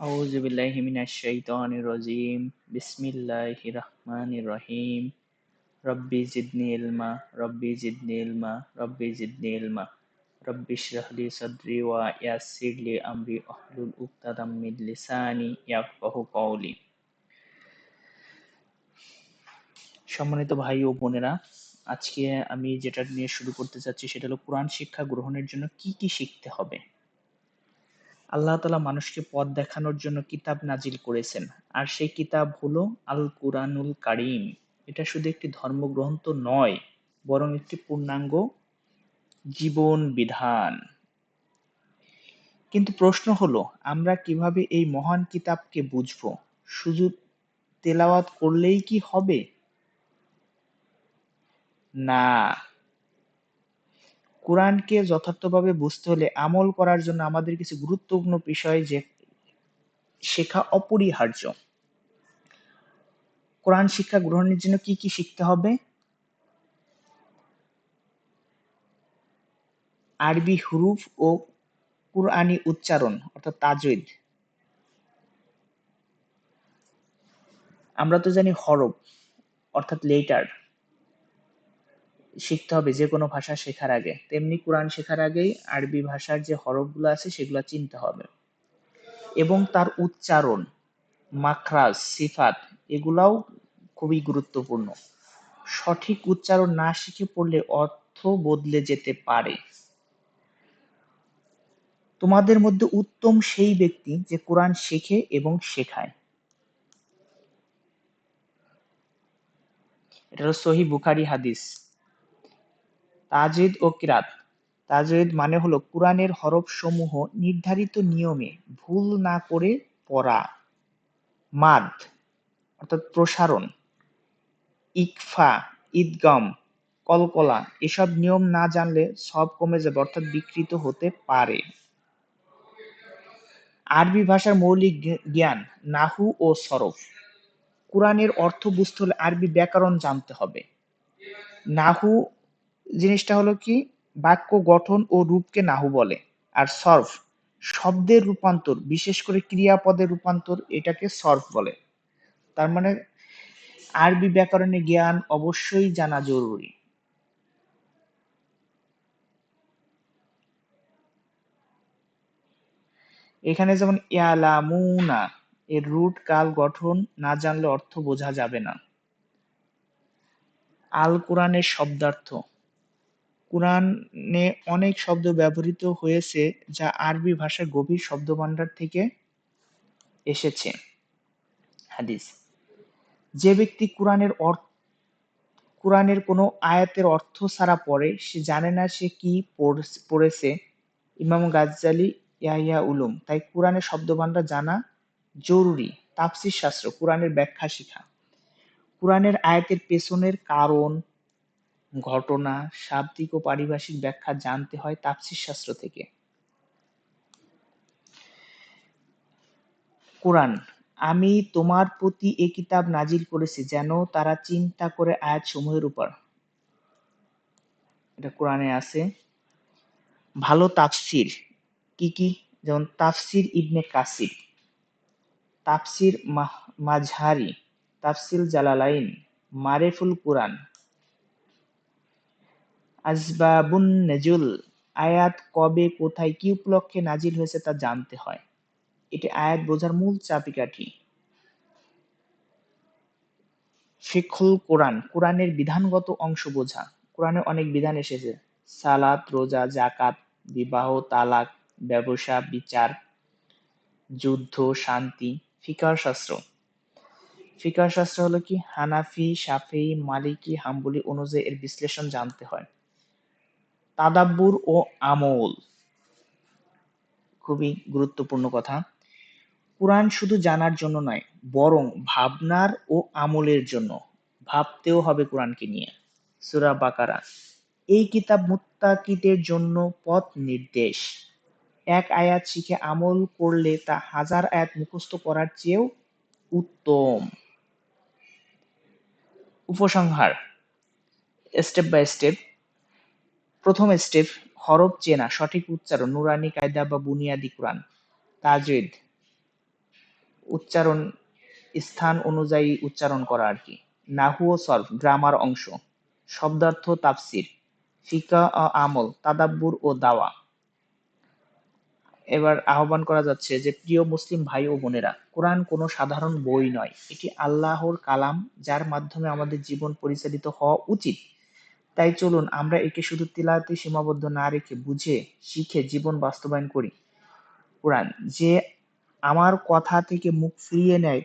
أعوذ بالله من الشيطان الرجيم بسم الله الرحمن الرحيم ربي زدني علما ربي زدني علما ربي زدني علما ربي اشرح لي صدري ويسر لي أمري واحلل عقدة من لساني يفقهوا قولي সম্মানিত ভাই ও বোনেরা আজকে আমি যেটা নিয়ে শুরু করতে চাচ্ছি সেটা হলো কোরআন শিক্ষা গ্রহণের জন্য কি কি শিখতে হবে আল্লাহ তালা মানুষকে পথ দেখানোর জন্য কিতাব নাজিল করেছেন। আর সেই কিতাব হলো আল কুরআনুল কারিম। এটা শুধু একটি ধর্মগ্রন্থ নয়, বরং একটি পূর্ণাঙ্গ জীবন বিধান। কিন্তু প্রশ্ন হলো, আমরা কীভাবে এই মহান কিতাবকে বুঝব? শুধু তেলাওয়াত করলেই কি হবে? না কোরআনকে যথার্থভাবে বুঝতে হলে আমল করার জন্য আমাদের কিছু গুরুত্বপূর্ণ বিষয় যে শেখা অপরিহার্য। কোরআন শিক্ষা গ্রহণের জন্য কি কি শিখতে হবে? আরবি হুরুফ ও কুরআনি উচ্চারণ, অর্থাৎ তাজউদ আমরা তো জানি হরফ, অর্থাৎ লেটার শিখতে হবে যে কোনো ভাষা শেখার আগে। তেমনি কোরআন শেখার আগেই আরবি ভাষার যে হরফগুলো আছে সেগুলো চিনতে হবে। এবং তার উচ্চারণ, মাখরাজ, সিফাত, এগুলাও খুবই গুরুত্বপূর্ণ। সঠিক উচ্চারণ না শিখে পড়লে অর্থ বদলে যেতে পারে। তোমাদের মধ্যে উত্তম সেই ব্যক্তি যে কোরআন শেখে এবং শেখায়। এটা হলো সহি বুখারি হাদিস। তাজিদ ও কিরাত। তাজউদ মানে হলো কুরআনের হরফসমূহ নির্ধারিত নিয়মে ভুল না করে পড়া। মাদ, অর্থাৎ প্রসারণ। ইকফা, ঈদগম, কলকলা, এসব নিয়ম না জানলে সব কমে যাবে, অর্থাৎ বিকৃত হতে পারে। আরবি ভাষার মৌলিক জ্ঞান, নাহু ও সরফ। কোরআনের অর্থ বুঝতে হলে আরবি ব্যাকরণ জানতে হবে। নাহু জিনিসটা হলো কি? বাক্য গঠন ও রূপকে নাহু বলে। আর সর্ফ, শব্দের রূপান্তর, বিশেষ করে ক্রিয়াপদের রূপান্তর, এটাকে সর্ফ বলে। তার মানে আরবি ব্যাকরণে জ্ঞান অবশ্যই জানা জরুরি। এখানে যেমন ইয়ালামুনা, এর রুট কাল গঠন না জানলে অর্থ বোঝা যাবে না। আল কোরআনের শব্দার্থ। কোরআনে অনেক শব্দ ব্যবহৃত হয়েছে যা আরবি ভাষার গভীর শব্দভাণ্ডার থেকে এসেছে। হাদিস। যে ব্যক্তি কোরআনের অর্থ, কোরআনের কোনো আয়াতের অর্থ ছাড়া পড়ে, সে জানে না সে কি পড়েছে। ইমাম গাজ্জালি ইয়াহিয়া উলুম, তাই কোরআনের শব্দভাণ্ডার জানা জরুরি। তাফসির শাস্ত্র, কোরআনের ব্যাখ্যা শিখা। কোরআনের আয়াতের পেছনের কারণ ঘটনা, শাব্দিক ও পারিভাষিক ব্যাখ্যা জানতে হয় তাফসির শাস্ত্র থেকে। কোরআন, আমি তোমার প্রতি এ কিতাব নাজিল করেছি যেন তারা চিন্তা করে আয়াত সমূহের উপর। এটা কোরআনে আছে। ভালো তাফসির। কি কি? যেমন তাফসির ইবনে কাসির, তাফসির মাঝহারি, তাফসিল জালালাইন, মারেফুল কোরআন। আসবাবুন নজুল, আয়াত কবে, কোথায়, কি উপলক্ষে নাজিল হয়েছে তা জানতে হয়। এটি আয়াত বোঝার মূল চাবিকাঠি। ফিখুল কোরআন, কোরআনের বিধানগত অংশ বোঝা। কোরআনে অনেক বিধান এসেছে। সালাত, রোজা জাকাত বিবাহ, তালাক, ব্যবসা, বিচার, যুদ্ধ, শান্তি ফিকার শাস্ত্র ফিকার শাস্ত্র হলো কি? হানাফি সাফেই মালিকি, হাম্বলি অনুযায়ী এর বিশ্লেষণ জানতে হয়। তাদাব্বুর ও আমল। খুবই গুরুত্বপূর্ণ কথা। কোরআন শুধু জানার জন্য নয়, বরং ভাবনার ও আমলের জন্য। ভাবতেও হবে কোরআনকে নিয়ে। সুরা বাকারা। এই কিতাব মুত্তাকিদের জন্য পথ নির্দেশ। এক আয়াত শিখে আমল করলে তা হাজার আয়াত মুখস্থ করার চেয়েও উত্তম। উপসংহার। স্টেপ বাই স্টেপ প্রথম স্টেপ, হরফ চেনা, সঠিক উচ্চারণ, নুরানি, কায়দা বা বুনিয়াদি কোরআন। তাজউদ উচ্চারণ, স্থান অনুযায়ী উচ্চারণ করা আর কি। নাহু ও সরফ, গ্রামার অংশ, শব্দার্থ তাফসির, ফিকা ও আমল, তাদাব্বুর ও দাওয়া। এবার আহ্বান করা যাচ্ছে যে, প্রিয় মুসলিম ভাই ও বোনেরা, কোরআন কোনো সাধারণ বই নয়। এটি আল্লাহর কালাম, যার মাধ্যমে আমাদের জীবন পরিচালিত হওয়া উচিত। তাই চলুন আমরা একে শুধু তিলাতে সীমাবদ্ধ না রেখে বুঝে, শিখে জীবন বাস্তবায়ন করি। কোরআন, যে আমার কথা থেকে মুখ ফিরিয়ে নেয়,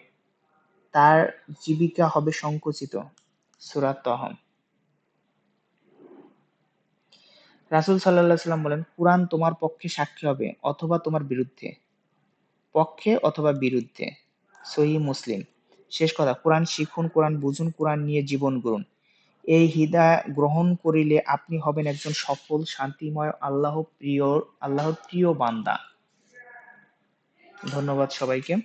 তার জীবিকা হবে সংকুচিত। সুরাত তহম। রাসুল সাল্লাহ সাল্লাম বলেন, কোরআন তোমার পক্ষে সাক্ষী হবে অথবা তোমার বিরুদ্ধে। পক্ষে অথবা বিরুদ্ধে। সহি মুসলিম। শেষ কথা, কোরআন শিখুন, কোরআন বুঝুন, কোরআন নিয়ে জীবন গড়ুন। এই হৃদয় গ্রহণ করিলে আপনি হবেন একজন সফল, শান্তিময়, আল্লাহ প্রিয় আল্লাহর প্রিয় বান্দা। ধন্যবাদ সবাইকে।